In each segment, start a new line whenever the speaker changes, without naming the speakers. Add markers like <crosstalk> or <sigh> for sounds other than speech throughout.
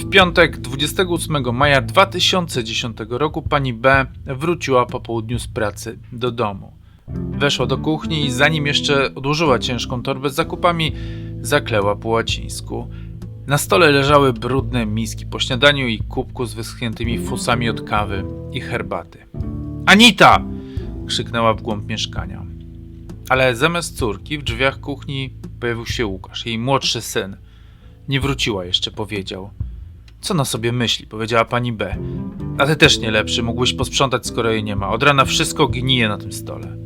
W piątek 28 maja 2010 roku pani B wróciła po południu z pracy do domu. Weszła do kuchni i zanim jeszcze odłożyła ciężką torbę z zakupami, zakleła po łacińsku. Na stole leżały brudne miski po śniadaniu i kubku z wyschniętymi fusami od kawy i herbaty. Anita! krzyknęła w głąb mieszkania. Ale zamiast córki w drzwiach kuchni pojawił się Łukasz, jej młodszy syn. Nie wróciła jeszcze, powiedział. Co na sobie myśli, powiedziała pani B. A ty też nie lepszy, mógłbyś posprzątać, skoro jej nie ma. Od rana wszystko gnije na tym stole.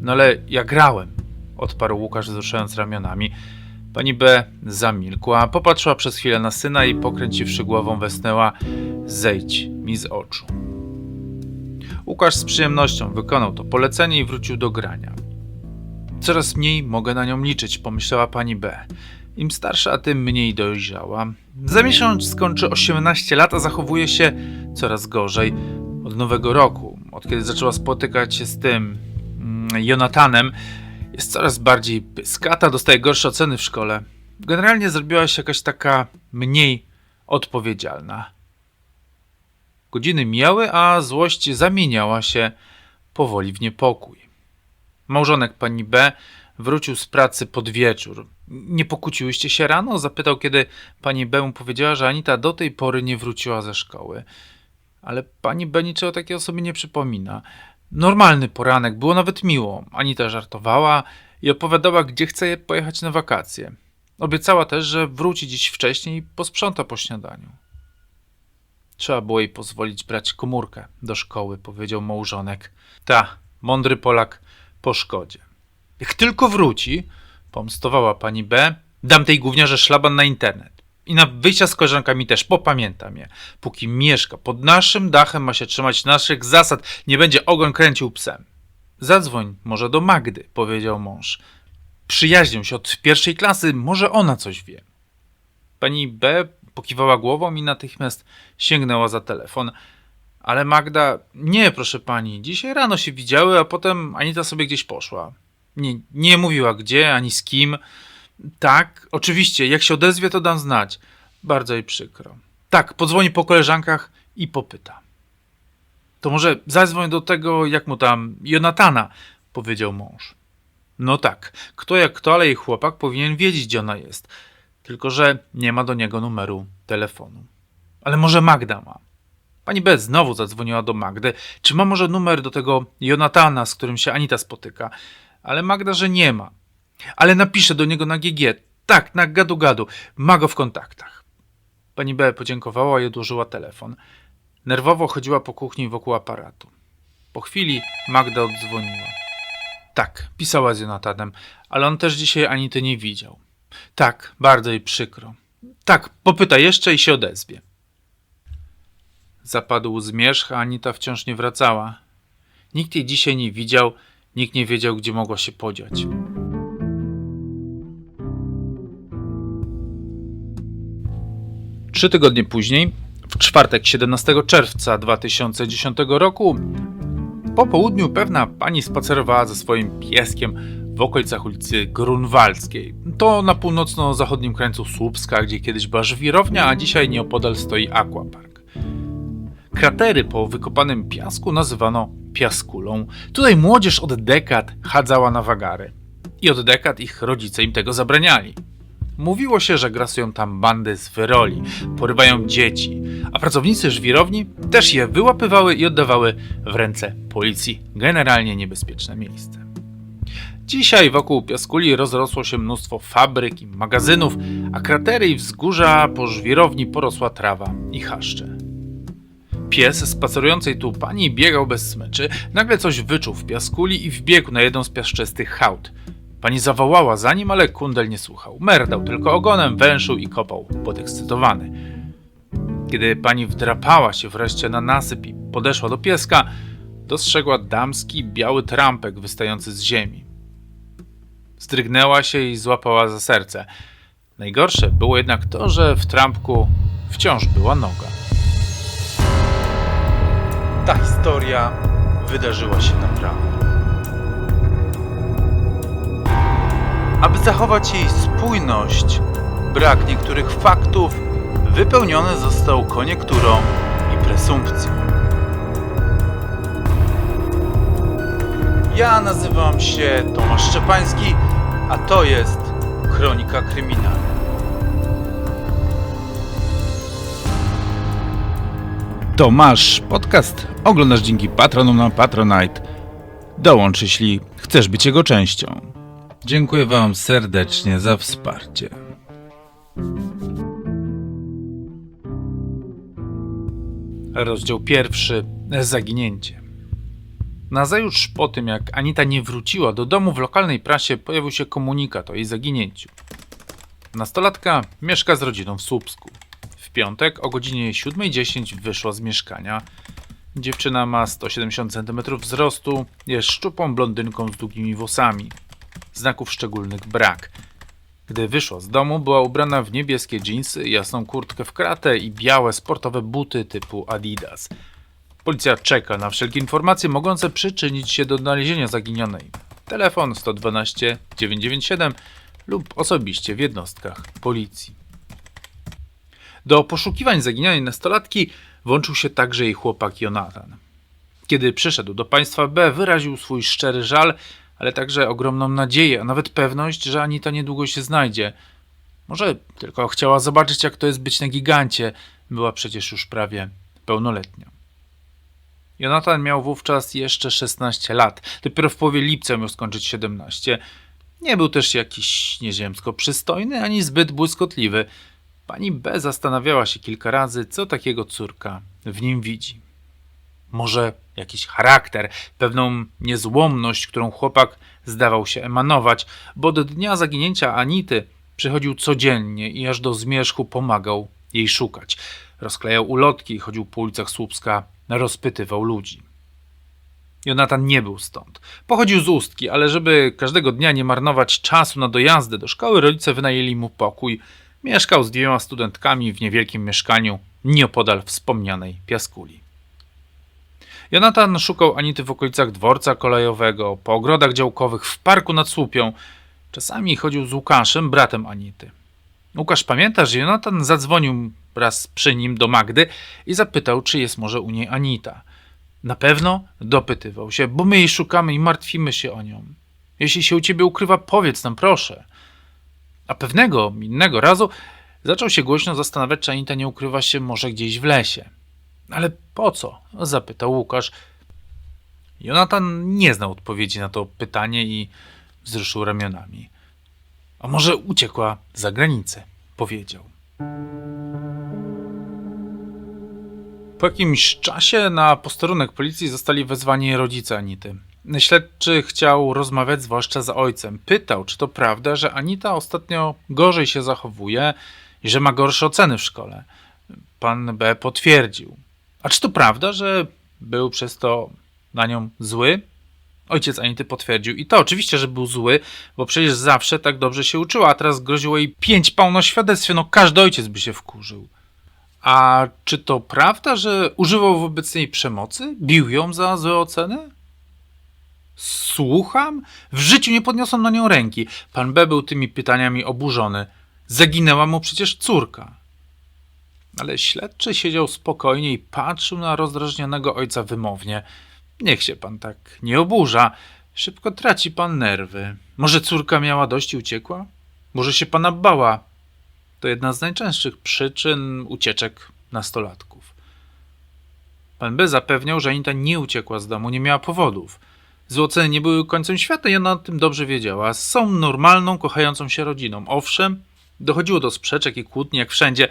No ale ja grałem, odparł Łukasz wzruszając ramionami. Pani B zamilkła, popatrzyła przez chwilę na syna i pokręciwszy głową westnęła Zejdź mi z oczu. Łukasz z przyjemnością wykonał to polecenie i wrócił do grania. Coraz mniej mogę na nią liczyć, pomyślała pani B. Im starsza, tym mniej dojrzała. Za miesiąc skończy 18 lat, a zachowuje się coraz gorzej. Od nowego roku, od kiedy zaczęła spotykać się z tym mm, Jonatanem, jest coraz bardziej pyskata, dostaje gorsze oceny w szkole. Generalnie zrobiła się jakaś taka mniej odpowiedzialna. Godziny mijały, a złość zamieniała się powoli w niepokój. Małżonek pani B wrócił z pracy pod wieczór. Nie pokłóciłyście się rano? Zapytał, kiedy pani B powiedziała, że Anita do tej pory nie wróciła ze szkoły. Ale pani B niczego takiego sobie nie przypomina. Normalny poranek, było nawet miło. Anita żartowała i opowiadała, gdzie chce pojechać na wakacje. Obiecała też, że wróci dziś wcześniej i posprząta po śniadaniu. Trzeba było jej pozwolić brać komórkę do szkoły, powiedział małżonek. Ta, mądry Polak po szkodzie. Jak tylko wróci, pomstowała pani B, dam tej gówniarze szlaban na internet. I na wyjścia z koleżankami też, popamiętam je. Póki mieszka pod naszym dachem, ma się trzymać naszych zasad, nie będzie ogon kręcił psem. Zadzwoń może do Magdy, powiedział mąż. Przyjaźnią się od pierwszej klasy, może ona coś wie. Pani B pokiwała głową i natychmiast sięgnęła za telefon. Ale Magda, nie, proszę pani, dzisiaj rano się widziały, a potem Anita sobie gdzieś poszła. Nie, nie mówiła gdzie, ani z kim. Tak, oczywiście, jak się odezwie, to dam znać. Bardzo jej przykro. Tak, podzwoni po koleżankach i popyta. To może zadzwoń do tego, jak mu tam, Jonatana, powiedział mąż. No tak, kto jak kto, ale jej chłopak powinien wiedzieć, gdzie ona jest. Tylko, że nie ma do niego numeru telefonu. Ale może Magda ma. Pani B znowu zadzwoniła do Magdy. Czy ma może numer do tego Jonatana, z którym się Anita spotyka? Ale Magda, że nie ma. Ale napisze do niego na GG. Tak, na gadu gadu. Ma go w kontaktach. Pani B podziękowała i odłożyła telefon. Nerwowo chodziła po kuchni wokół aparatu. Po chwili Magda oddzwoniła. Tak, pisała z Jonatanem, ale on też dzisiaj Anity nie widział. Tak, bardzo jej przykro. Tak, popyta jeszcze i się odezwie. Zapadł zmierzch, a Anita wciąż nie wracała. Nikt jej dzisiaj nie widział, nikt nie wiedział, gdzie mogła się podziać. Trzy tygodnie później, w czwartek 17 czerwca 2010 roku, po południu pewna pani spacerowała ze swoim pieskiem w okolicach ulicy Grunwaldzkiej. To na północno-zachodnim krańcu Słupska, gdzie kiedyś była żwirownia, a dzisiaj nieopodal stoi aquapark. Kratery po wykopanym piasku nazywano piaskulą. Tutaj młodzież od dekad chadzała na wagary. I od dekad ich rodzice im tego zabraniali. Mówiło się, że grasują tam bandy z wyroli, porywają dzieci, a pracownicy żwirowni też je wyłapywały i oddawały w ręce policji. Generalnie niebezpieczne miejsce. Dzisiaj wokół Piaskuli rozrosło się mnóstwo fabryk i magazynów, a kratery i wzgórza po żwirowni porosła trawa i chaszcze. Pies spacerującej tu pani biegał bez smyczy, nagle coś wyczuł w piaskuli i wbiegł na jedną z piaszczystych hałd. Pani zawołała za nim, ale kundel nie słuchał. Merdał tylko ogonem, węszył i kopał, podekscytowany. Kiedy pani wdrapała się wreszcie na nasyp i podeszła do pieska, dostrzegła damski biały trampek wystający z ziemi. Zdrygnęła się i złapała za serce. Najgorsze było jednak to, że w trampku wciąż była noga. Ta historia wydarzyła się naprawdę. Aby zachować jej spójność, brak niektórych faktów wypełniony został koniekturą i presumpcją. Ja nazywam się Tomasz Szczepański, a to jest Kronika Kryminalna. To masz podcast. Oglądasz dzięki patronom na Patronite. Dołącz, jeśli chcesz być jego częścią. Dziękuję Wam serdecznie za wsparcie. Rozdział pierwszy. Zaginięcie. Nazajutrz po tym, jak Anita nie wróciła do domu, w lokalnej prasie pojawił się komunikat o jej zaginięciu. Nastolatka mieszka z rodziną w Słupsku. Piątek o godzinie 7.10 wyszła z mieszkania. Dziewczyna ma 170 cm wzrostu, jest szczupłą blondynką z długimi włosami. Znaków szczególnych brak. Gdy wyszła z domu, była ubrana w niebieskie dżinsy, jasną kurtkę w kratę i białe sportowe buty typu Adidas. Policja czeka na wszelkie informacje mogące przyczynić się do odnalezienia zaginionej. Telefon 112 997 lub osobiście w jednostkach policji. Do poszukiwań zaginionej nastolatki włączył się także jej chłopak Jonathan. Kiedy przyszedł do państwa B, wyraził swój szczery żal, ale także ogromną nadzieję, a nawet pewność, że Anita niedługo się znajdzie. Może tylko chciała zobaczyć, jak to jest być na gigancie. Była przecież już prawie pełnoletnia. Jonathan miał wówczas jeszcze 16 lat. Dopiero w połowie lipca miał skończyć 17. Nie był też jakiś nieziemsko przystojny, ani zbyt błyskotliwy. Pani B zastanawiała się kilka razy, co takiego córka w nim widzi. Może jakiś charakter, pewną niezłomność, którą chłopak zdawał się emanować, bo do dnia zaginięcia Anity przychodził codziennie i aż do zmierzchu pomagał jej szukać. Rozklejał ulotki, chodził po ulicach Słupska, rozpytywał ludzi. Jonatan nie był stąd. Pochodził z Ustki, ale żeby każdego dnia nie marnować czasu na dojazdy do szkoły, rodzice wynajęli mu pokój. Mieszkał z dwiema studentkami w niewielkim mieszkaniu nieopodal wspomnianej Piaskuli. Jonatan szukał Anity w okolicach dworca kolejowego, po ogrodach działkowych, w parku nad Słupią. Czasami chodził z Łukaszem, bratem Anity. Łukasz pamięta, że Jonatan zadzwonił raz przy nim do Magdy i zapytał, czy jest może u niej Anita. Na pewno dopytywał się, bo my jej szukamy i martwimy się o nią. Jeśli się u ciebie ukrywa, powiedz nam, proszę. A pewnego innego razu zaczął się głośno zastanawiać, czy Anita nie ukrywa się może gdzieś w lesie. Ale po co? zapytał Łukasz. Jonatan nie znał odpowiedzi na to pytanie i wzruszył ramionami. A może uciekła za granicę, powiedział. Po jakimś czasie na posterunek policji zostali wezwani rodzice Anity. Śledczy chciał rozmawiać zwłaszcza z ojcem. Pytał, czy to prawda, że Anita ostatnio gorzej się zachowuje i że ma gorsze oceny w szkole. Pan B potwierdził. A czy to prawda, że był przez to na nią zły? Ojciec Anity potwierdził i to oczywiście, że był zły, bo przecież zawsze tak dobrze się uczyła, a teraz groziło jej pięć pał na świadectwie. No każdy ojciec by się wkurzył. A czy to prawda, że używał wobec niej przemocy? Bił ją za złe oceny? Słucham? W życiu nie podniosłem na nią ręki. Pan B był tymi pytaniami oburzony. Zaginęła mu przecież córka. Ale śledczy siedział spokojnie i patrzył na rozdrażnionego ojca wymownie. Niech się pan tak nie oburza. Szybko traci pan nerwy. Może córka miała dość i uciekła? Może się pana bała? To jedna z najczęstszych przyczyn ucieczek nastolatków. Pan B zapewniał, że Anita nie uciekła z domu, nie miała powodów. Złoceny nie były końcem świata i ona o tym dobrze wiedziała. Są normalną, kochającą się rodziną. Owszem, dochodziło do sprzeczek i kłótni jak wszędzie,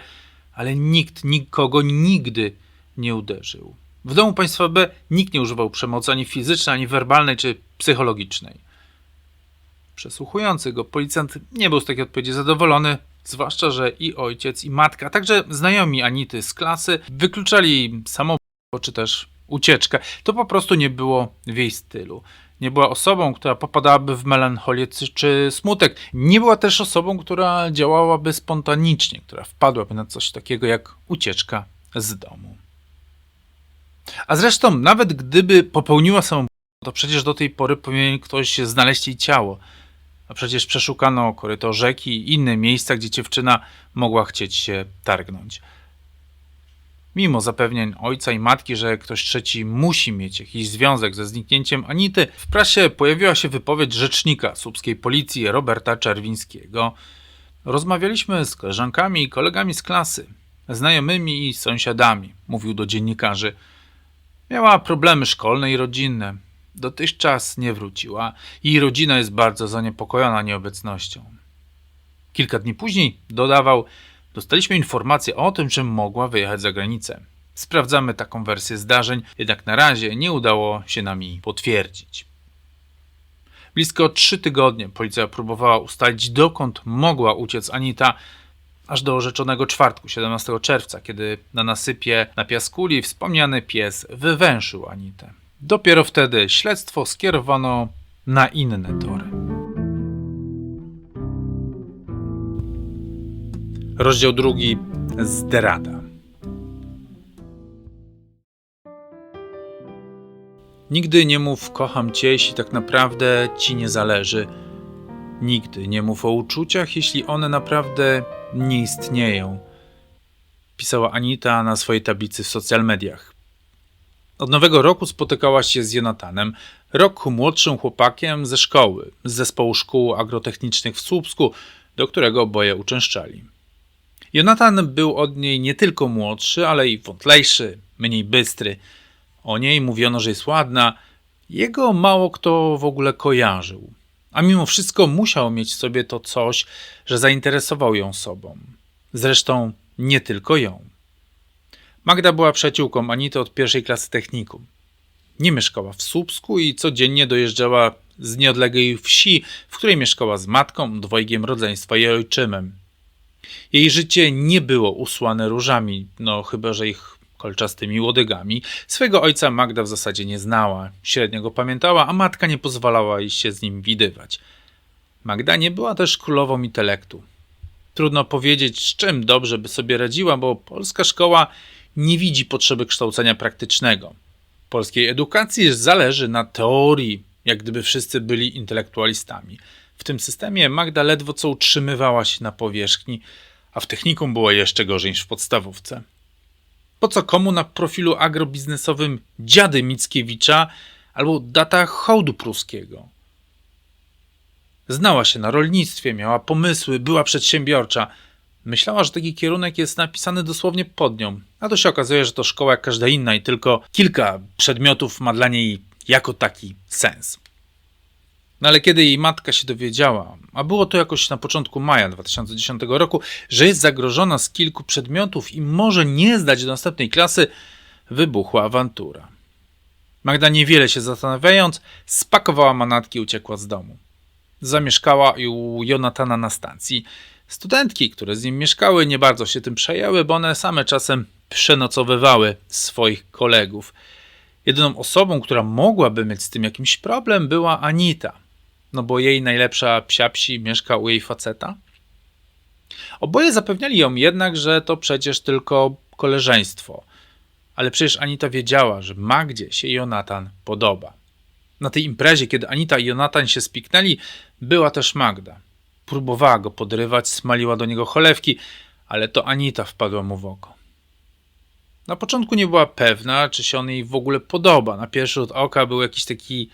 ale nikt nikogo nigdy nie uderzył. W domu państwa B nikt nie używał przemocy ani fizycznej, ani werbalnej czy psychologicznej. Przesłuchujący go policjant nie był z takiej odpowiedzi zadowolony, zwłaszcza, że i ojciec, i matka, a także znajomi Anity z klasy wykluczali samobójstwo czy też ucieczkę. To po prostu nie było w jej stylu. Nie była osobą, która popadałaby w melancholię czy- smutek. Nie była też osobą, która działałaby spontanicznie, która wpadłaby na coś takiego jak ucieczka z domu. A zresztą, nawet gdyby popełniła samobójstwo, to przecież do tej pory powinien ktoś znaleźć jej ciało. A przecież przeszukano koryto rzeki i inne miejsca, gdzie dziewczyna mogła chcieć się targnąć. Mimo zapewnień ojca i matki, że ktoś trzeci musi mieć jakiś związek ze zniknięciem Anity, w prasie pojawiła się wypowiedź rzecznika słupskiej policji Roberta Czerwińskiego. Rozmawialiśmy z koleżankami i kolegami z klasy, znajomymi i sąsiadami, mówił do dziennikarzy. Miała problemy szkolne i rodzinne. Dotychczas nie wróciła. Jej rodzina jest bardzo zaniepokojona nieobecnością. Kilka dni później dodawał, dostaliśmy informację o tym, że mogła wyjechać za granicę. Sprawdzamy taką wersję zdarzeń, jednak na razie nie udało się nam jej potwierdzić. Blisko trzy tygodnie policja próbowała ustalić, dokąd mogła uciec Anita, aż do rzeczonego czwartku, 17 czerwca, kiedy na nasypie na piaskuli wspomniany pies wywęszył Anitę. Dopiero wtedy śledztwo skierowano na inne tory. Rozdział drugi Zdrada. Nigdy nie mów kocham cię, jeśli tak naprawdę ci nie zależy. Nigdy nie mów o uczuciach, jeśli one naprawdę nie istnieją. Pisała Anita na swojej tablicy w social mediach. Od nowego roku spotykała się z Jonatanem, rok młodszym chłopakiem ze szkoły, z zespołu szkół agrotechnicznych w Słupsku, do którego oboje uczęszczali. Jonatan był od niej nie tylko młodszy, ale i wątlejszy, mniej bystry. O niej mówiono, że jest ładna. Jego mało kto w ogóle kojarzył. A mimo wszystko musiał mieć w sobie to coś, że zainteresował ją sobą. Zresztą nie tylko ją. Magda była przyjaciółką Anity od pierwszej klasy technikum. Nie mieszkała w Słupsku i codziennie dojeżdżała z nieodległej wsi, w której mieszkała z matką, dwojgiem rodzeństwa i ojczymem. Jej życie nie było usłane różami, no chyba że ich kolczastymi łodygami. Swego ojca Magda w zasadzie nie znała, średnio go pamiętała, a matka nie pozwalała jej się z nim widywać. Magda nie była też królową intelektu. Trudno powiedzieć, z czym dobrze by sobie radziła, bo polska szkoła nie widzi potrzeby kształcenia praktycznego. Polskiej edukacji zależy na teorii, jak gdyby wszyscy byli intelektualistami. W tym systemie Magda ledwo co utrzymywała się na powierzchni, a w technikum było jeszcze gorzej niż w podstawówce. Po co komu na profilu agrobiznesowym dziady Mickiewicza albo data hołdu pruskiego? Znała się na rolnictwie, miała pomysły, była przedsiębiorcza. Myślała, że taki kierunek jest napisany dosłownie pod nią, a to się okazuje, że to szkoła jak każda inna i tylko kilka przedmiotów ma dla niej jako taki sens. No ale kiedy jej matka się dowiedziała, a było to jakoś na początku maja 2010 roku, że jest zagrożona z kilku przedmiotów i może nie zdać do następnej klasy, wybuchła awantura. Magda niewiele się zastanawiając, spakowała manatki i uciekła z domu. Zamieszkała u Jonatana na stacji. Studentki, które z nim mieszkały, nie bardzo się tym przejęły, bo one same czasem przenocowywały swoich kolegów. Jedyną osobą, która mogłaby mieć z tym jakiś problem, była Anita – no bo jej najlepsza psiapsi mieszka u jej faceta? Oboje zapewniali ją jednak, że to przecież tylko koleżeństwo. Ale przecież Anita wiedziała, że Magdzie się Jonatan podoba. Na tej imprezie, kiedy Anita i Jonatan się spiknęli, była też Magda. Próbowała go podrywać, smaliła do niego cholewki, ale to Anita wpadła mu w oko. Na początku nie była pewna, czy się on jej w ogóle podoba. Na pierwszy rzut oka był jakiś taki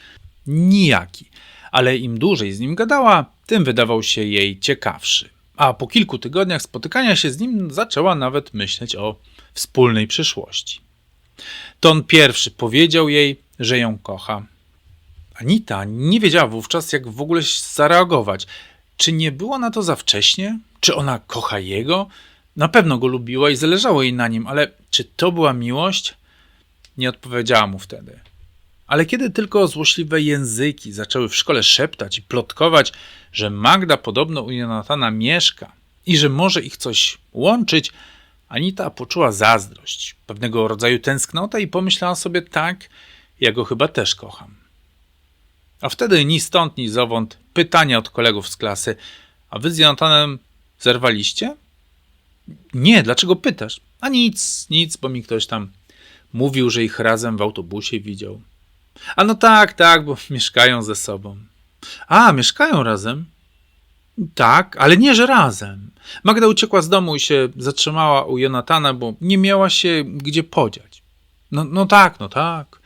nijaki ale im dłużej z nim gadała, tym wydawał się jej ciekawszy. A po kilku tygodniach spotykania się z nim zaczęła nawet myśleć o wspólnej przyszłości. To on pierwszy powiedział jej, że ją kocha. Anita nie wiedziała wówczas, jak w ogóle zareagować. Czy nie było na to za wcześnie? Czy ona kocha jego? Na pewno go lubiła i zależało jej na nim, ale czy to była miłość? Nie odpowiedziała mu wtedy. Ale kiedy tylko złośliwe języki zaczęły w szkole szeptać i plotkować, że Magda podobno u Jonatana mieszka i że może ich coś łączyć, Anita poczuła zazdrość, pewnego rodzaju tęsknotę i pomyślała sobie tak, ja go chyba też kocham. A wtedy ni stąd, ni zowąd pytania od kolegów z klasy, a wy z Jonatanem zerwaliście? Nie, dlaczego pytasz? A nic, nic, bo mi ktoś tam mówił, że ich razem w autobusie widział. A no tak, tak, bo <laughs> mieszkają ze sobą. A, mieszkają razem? Tak, ale nie, że razem. Magda uciekła z domu i się zatrzymała u Jonatana, bo nie miała się gdzie podziać. No, no tak, no tak.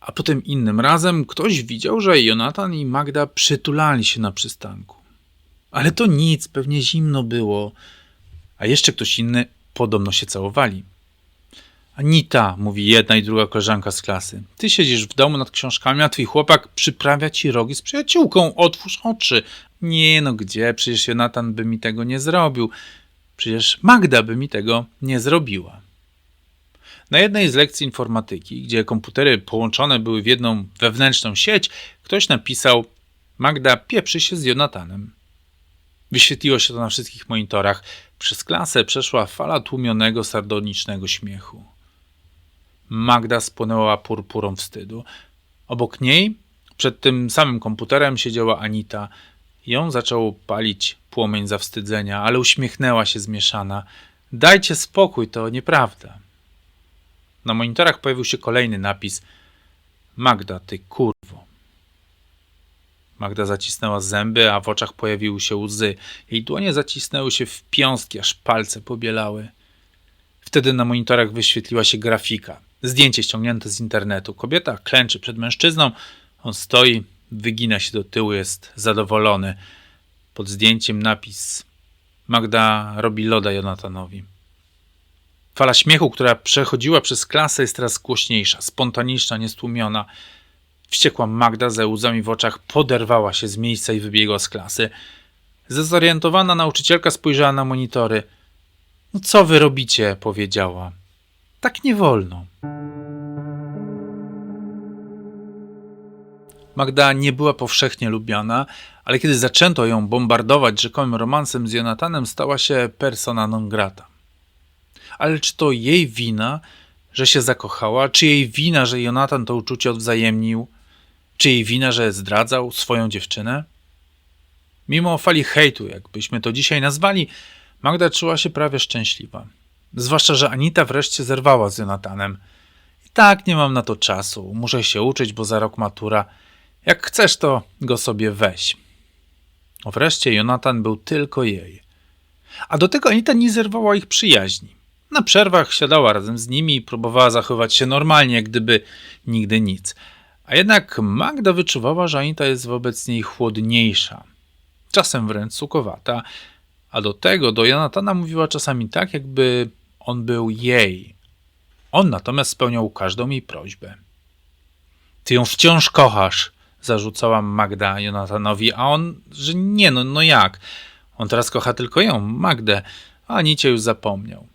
A potem innym razem ktoś widział, że Jonatan i Magda przytulali się na przystanku. Ale to nic, pewnie zimno było. A jeszcze ktoś inny podobno się całowali. Anita, mówi jedna i druga koleżanka z klasy. Ty siedzisz w domu nad książkami, a twój chłopak przyprawia ci rogi z przyjaciółką. Otwórz oczy. Nie no, gdzie? Przecież Jonatan by mi tego nie zrobił. Przecież Magda by mi tego nie zrobiła. Na jednej z lekcji informatyki, gdzie komputery połączone były w jedną wewnętrzną sieć, ktoś napisał: Magda pieprzy się z Jonatanem. Wyświetliło się to na wszystkich monitorach. Przez klasę przeszła fala tłumionego, sardonicznego śmiechu. Magda spłonęła purpurą wstydu. Obok niej, przed tym samym komputerem, siedziała Anita. Ją zaczął palić płomień zawstydzenia, ale uśmiechnęła się zmieszana. Dajcie spokój, to nieprawda. Na monitorach pojawił się kolejny napis. Magda, ty kurwo. Magda zacisnęła zęby, a w oczach pojawiły się łzy. Jej dłonie zacisnęły się w piąstki, aż palce pobielały. Wtedy na monitorach wyświetliła się grafika. Zdjęcie ściągnięte z internetu. Kobieta klęczy przed mężczyzną. On stoi, wygina się do tyłu, jest zadowolony. Pod zdjęciem napis Magda robi loda Jonatanowi. Fala śmiechu, która przechodziła przez klasę, jest teraz głośniejsza, spontaniczna, niestłumiona. Wściekła Magda ze łzami w oczach poderwała się z miejsca i wybiegła z klasy. Zezorientowana nauczycielka spojrzała na monitory. No co wy robicie? powiedziała. Tak nie wolno. Magda nie była powszechnie lubiana, ale kiedy zaczęto ją bombardować rzekomym romansem z Jonatanem, stała się persona non grata. Ale czy to jej wina, że się zakochała? Czy jej wina, że Jonatan to uczucie odwzajemnił? Czy jej wina, że zdradzał swoją dziewczynę? Mimo fali hejtu, jakbyśmy to dzisiaj nazwali, Magda czuła się prawie szczęśliwa. Zwłaszcza, że Anita wreszcie zerwała z Jonatanem. I tak nie mam na to czasu. Muszę się uczyć, bo za rok matura. Jak chcesz, to go sobie weź. O wreszcie Jonatan był tylko jej. A do tego Anita nie zerwała ich przyjaźni. Na przerwach siadała razem z nimi i próbowała zachować się normalnie, gdyby nigdy nic. A jednak Magda wyczuwała, że Anita jest wobec niej chłodniejsza, czasem wręcz sukowata, a do tego do Jonatana mówiła czasami tak, jakby on był jej. On natomiast spełniał każdą jej prośbę. Ty ją wciąż kochasz, zarzucała Magda Jonatanowi, a on, że nie, no, no jak? On teraz kocha tylko ją, Magdę, a Anicie już zapomniał.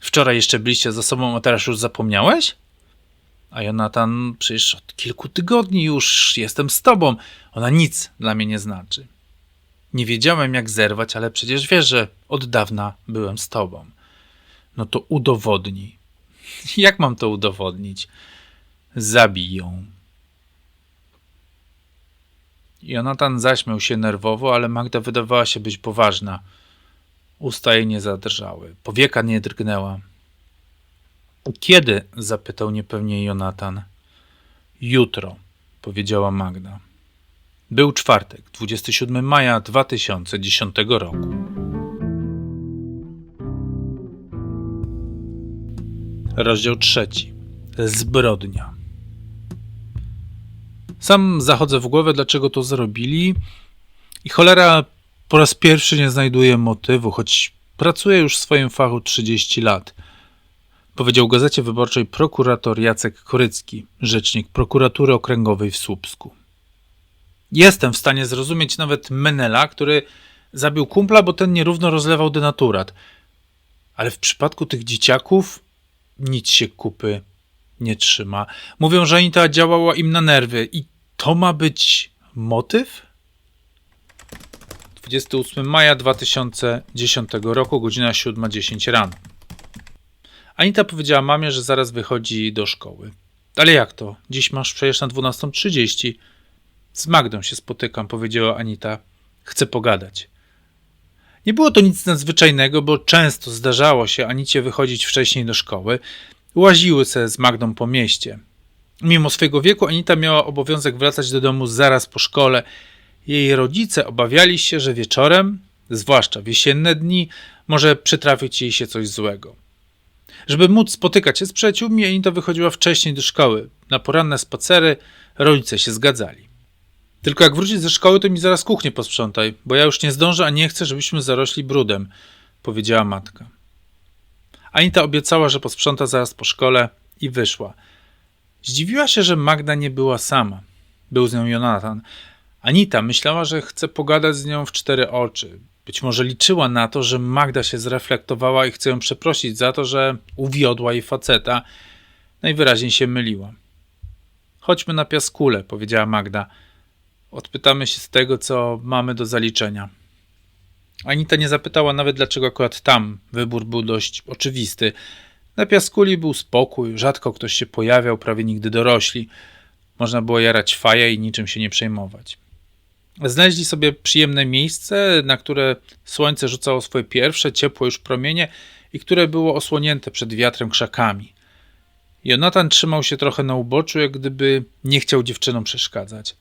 Wczoraj jeszcze byliście ze sobą, a teraz już zapomniałeś? A Jonatan, przecież od kilku tygodni już jestem z tobą. Ona nic dla mnie nie znaczy. Nie wiedziałem, jak zerwać, ale przecież wiesz, że od dawna byłem z tobą. No to udowodnij. <laughs> Jak mam to udowodnić? Zabij ją. Jonatan zaśmiał się nerwowo, ale Magda wydawała się być poważna. Usta jej nie zadrżały, powieka nie drgnęła. Kiedy? zapytał niepewnie Jonatan. Jutro, powiedziała Magda. Był czwartek, 27 maja 2010 roku. Rozdział trzeci. Zbrodnia. Sam zachodzę w głowę, dlaczego to zrobili i cholera po raz pierwszy nie znajduję motywu, choć pracuję już w swoim fachu 30 lat. Powiedział Gazecie Wyborczej prokurator Jacek Korycki, rzecznik prokuratury okręgowej w Słupsku. Jestem w stanie zrozumieć nawet Menela, który zabił kumpla, bo ten nierówno rozlewał denaturat. Ale w przypadku tych dzieciaków nic się kupy nie trzyma. Mówią, że Anita działała im na nerwy i to ma być motyw? 28 maja 2010 roku, godzina 7.10 rano. Anita powiedziała mamie, że zaraz wychodzi do szkoły. Ale jak to? Dziś masz przecież na 12.30. Z Magdą się spotykam, powiedziała Anita. Chcę pogadać. Nie było to nic nadzwyczajnego, bo często zdarzało się Anicie wychodzić wcześniej do szkoły. Łaziły se z Magdą po mieście. Mimo swojego wieku Anita miała obowiązek wracać do domu zaraz po szkole Jej rodzice obawiali się, że wieczorem, zwłaszcza w jesienne dni, może przytrafić jej się coś złego. Żeby móc spotykać się z przyjaciółmi, Anita wychodziła wcześniej do szkoły. Na poranne spacery rodzice się zgadzali. Tylko jak wrócić ze szkoły, to mi zaraz kuchnię posprzątaj, bo ja już nie zdążę, a nie chcę, żebyśmy zarośli brudem, powiedziała matka. Anita obiecała, że posprząta zaraz po szkole i wyszła. Zdziwiła się, że Magda nie była sama. Był z nią Jonathan. Anita myślała, że chce pogadać z nią w cztery oczy. Być może liczyła na to, że Magda się zreflektowała i chce ją przeprosić za to, że uwiodła jej faceta. Najwyraźniej się myliła. Chodźmy na piaskule, powiedziała Magda. Odpytamy się z tego, co mamy do zaliczenia. Anita nie zapytała nawet, dlaczego akurat tam wybór był dość oczywisty. Na piaskuli był spokój, rzadko ktoś się pojawiał, prawie nigdy dorośli. Można było jarać faję i niczym się nie przejmować. Znaleźli sobie przyjemne miejsce, na które słońce rzucało swoje pierwsze, ciepłe już promienie i które było osłonięte przed wiatrem krzakami. Jonatan trzymał się trochę na uboczu, jak gdyby nie chciał dziewczynom przeszkadzać.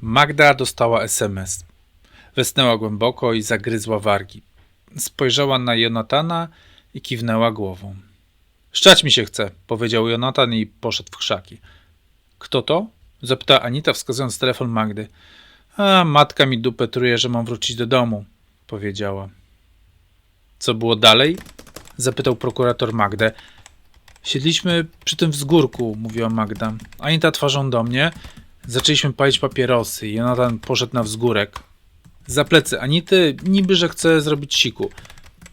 Magda dostała SMS. Wesnęła głęboko i zagryzła wargi. Spojrzała na Jonatana i kiwnęła głową. Szczać mi się chce, powiedział Jonatan i poszedł w krzaki. Kto to? zapytała Anita, wskazując telefon Magdy. A, matka mi dupę truje, że mam wrócić do domu, powiedziała. Co było dalej? zapytał prokurator Magdę. Siedliśmy przy tym wzgórku, mówiła Magda. Anita twarzą do mnie. Zaczęliśmy palić papierosy. Jonathan poszedł na wzgórek. Za plecy Anity, niby że chce zrobić siku.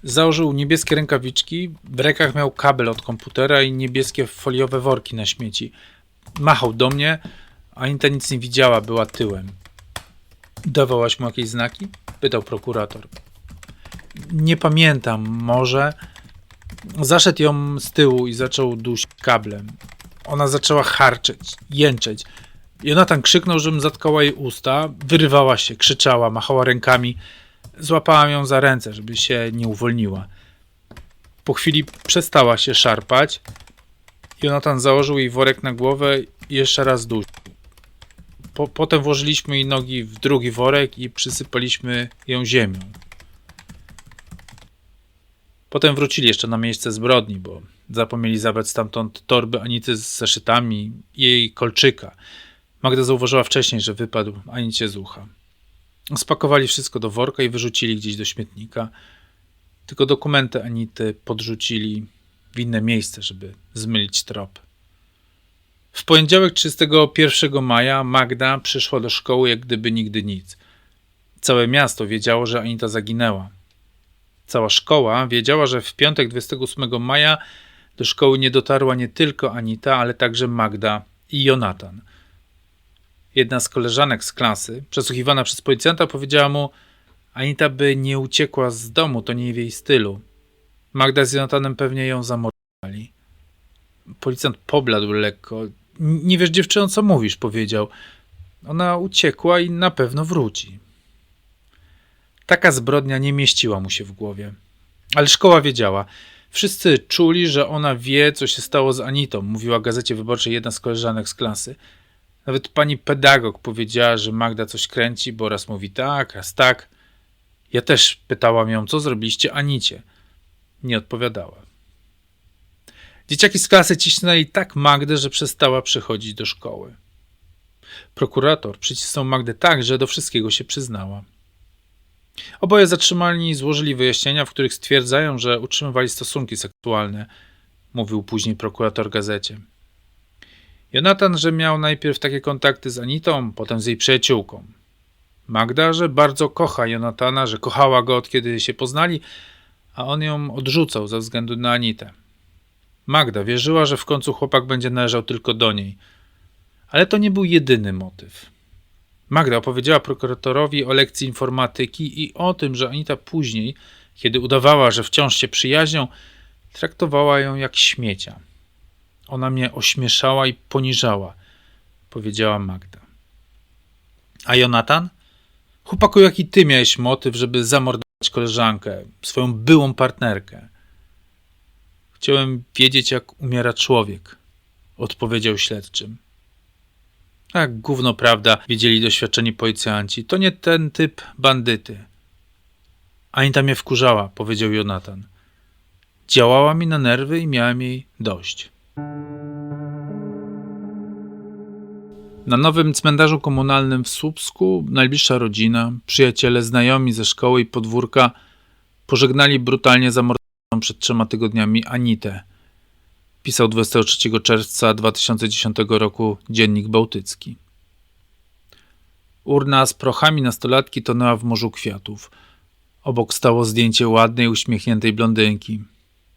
Założył niebieskie rękawiczki, w rękach miał kabel od komputera i niebieskie foliowe worki na śmieci. Machał do mnie, Anita nic nie widziała, była tyłem. Dawałaś mu jakieś znaki? Pytał prokurator. Nie pamiętam, może. Zaszedł ją z tyłu i zaczął dusić kablem. Ona zaczęła harczeć, jęczeć. Jonatan krzyknął, żebym zatkała jej usta. Wyrywała się, krzyczała, machała rękami. Złapałam ją za ręce, żeby się nie uwolniła. Po chwili przestała się szarpać. Jonatan założył jej worek na głowę i jeszcze raz dusił. Po, potem włożyliśmy jej nogi w drugi worek i przysypaliśmy ją ziemią. Potem wrócili jeszcze na miejsce zbrodni, bo zapomnieli zabrać stamtąd torby Anity z zeszytami i jej kolczyka. Magda zauważyła wcześniej, że wypadł Anicie z ucha. Spakowali wszystko do worka i wyrzucili gdzieś do śmietnika. Tylko dokumenty Anity podrzucili w inne miejsce, żeby zmylić trop. W poniedziałek 31 maja Magda przyszła do szkoły jak gdyby nigdy nic. Całe miasto wiedziało, że Anita zaginęła. Cała szkoła wiedziała, że w piątek 28 maja do szkoły nie dotarła nie tylko Anita, ale także Magda i Jonatan. Jedna z koleżanek z klasy, przesłuchiwana przez policjanta, powiedziała mu: Anita by nie uciekła z domu, to nie w jej stylu. Magda z Jonatanem pewnie ją zamordowali. Policjant pobladł lekko. Nie wiesz, dziewczyno, co mówisz, powiedział. Ona uciekła i na pewno wróci. Taka zbrodnia nie mieściła mu się w głowie. Ale szkoła wiedziała. Wszyscy czuli, że ona wie, co się stało z Anitą, mówiła gazecie wyborczej jedna z koleżanek z klasy. Nawet pani pedagog powiedziała, że Magda coś kręci, bo raz mówi tak, raz tak. Ja też pytałam ją, co zrobiliście Anicie. Nie odpowiadała. Dzieciaki z klasy cisnęli tak Magdę, że przestała przychodzić do szkoły. Prokurator przycisnął Magdę tak, że do wszystkiego się przyznała. Oboje zatrzymani złożyli wyjaśnienia, w których stwierdzają, że utrzymywali stosunki seksualne, mówił później prokurator gazecie. Jonatan, że miał najpierw takie kontakty z Anitą, potem z jej przyjaciółką. Magda, że bardzo kocha Jonatana, że kochała go od kiedy się poznali, a on ją odrzucał ze względu na Anitę. Magda wierzyła, że w końcu chłopak będzie należał tylko do niej. Ale to nie był jedyny motyw. Magda opowiedziała prokuratorowi o lekcji informatyki i o tym, że Anita później, kiedy udawała, że wciąż się przyjaźnią, traktowała ją jak śmiecia. Ona mnie ośmieszała i poniżała, powiedziała Magda. A Jonatan? Chłopaku, jaki ty miałeś motyw, żeby zamordować koleżankę, swoją byłą partnerkę? Chciałem wiedzieć, jak umiera człowiek, odpowiedział śledczym. Tak, gówno prawda, wiedzieli doświadczeni policjanci. To nie ten typ bandyty. Anita mnie wkurzała, powiedział Jonatan. Działała mi na nerwy i miałem jej dość. Na nowym cmentarzu komunalnym w Słupsku najbliższa rodzina, przyjaciele, znajomi ze szkoły i podwórka pożegnali brutalnie zamordowaną przed trzema tygodniami Anitę. Pisał 23 czerwca 2010 roku Dziennik Bałtycki. Urna z prochami nastolatki tonęła w morzu kwiatów. Obok stało zdjęcie ładnej, uśmiechniętej blondynki.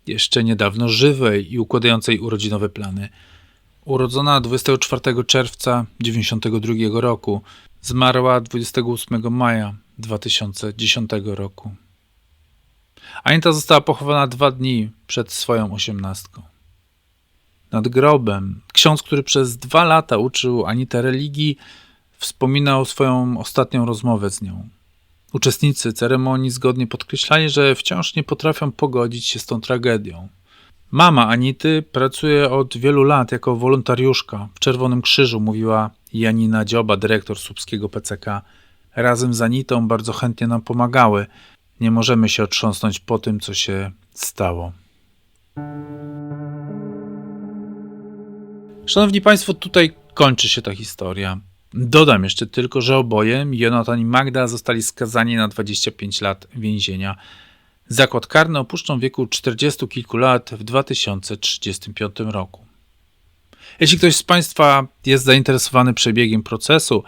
Jeszcze niedawno żywej i układającej urodzinowe plany. Urodzona 24 czerwca 1992 roku, zmarła 28 maja 2010 roku. Anita została pochowana dwa dni przed swoją osiemnastką. Nad grobem ksiądz, który przez dwa lata uczył Anitę religii, wspominał swoją ostatnią rozmowę z nią. Uczestnicy ceremonii zgodnie podkreślali, że wciąż nie potrafią pogodzić się z tą tragedią. Mama Anity pracuje od wielu lat jako wolontariuszka w Czerwonym Krzyżu, mówiła Janina Dzioba, dyrektor słupskiego PCK. Razem z Anitą bardzo chętnie nam pomagały. Nie możemy się otrząsnąć po tym, co się stało. Szanowni Państwo, tutaj kończy się ta historia. Dodam jeszcze tylko, że oboje, Jonathan i Magda, zostali skazani na 25 lat więzienia. Zakład karny opuszczą w wieku 40 kilku lat w 2035 roku. Jeśli ktoś z Państwa jest zainteresowany przebiegiem procesu,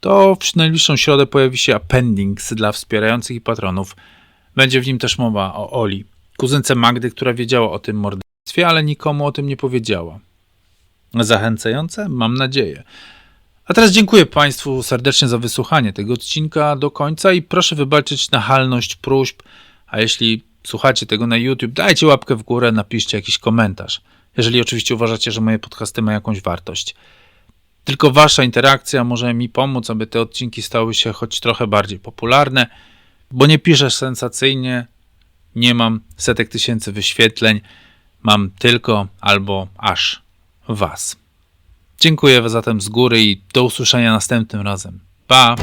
to w najbliższą środę pojawi się appendix dla wspierających i patronów. Będzie w nim też mowa o Oli, kuzynce Magdy, która wiedziała o tym morderstwie, ale nikomu o tym nie powiedziała. Zachęcające? Mam nadzieję. A teraz dziękuję Państwu serdecznie za wysłuchanie tego odcinka do końca i proszę wybaczyć nachalność próśb, a jeśli słuchacie tego na YouTube, dajcie łapkę w górę, napiszcie jakiś komentarz, jeżeli oczywiście uważacie, że moje podcasty mają jakąś wartość. Tylko Wasza interakcja może mi pomóc, aby te odcinki stały się choć trochę bardziej popularne, bo nie piszę sensacyjnie, nie mam setek tysięcy wyświetleń, mam tylko albo aż Was. Dziękuję zatem z góry i do usłyszenia następnym razem. Pa!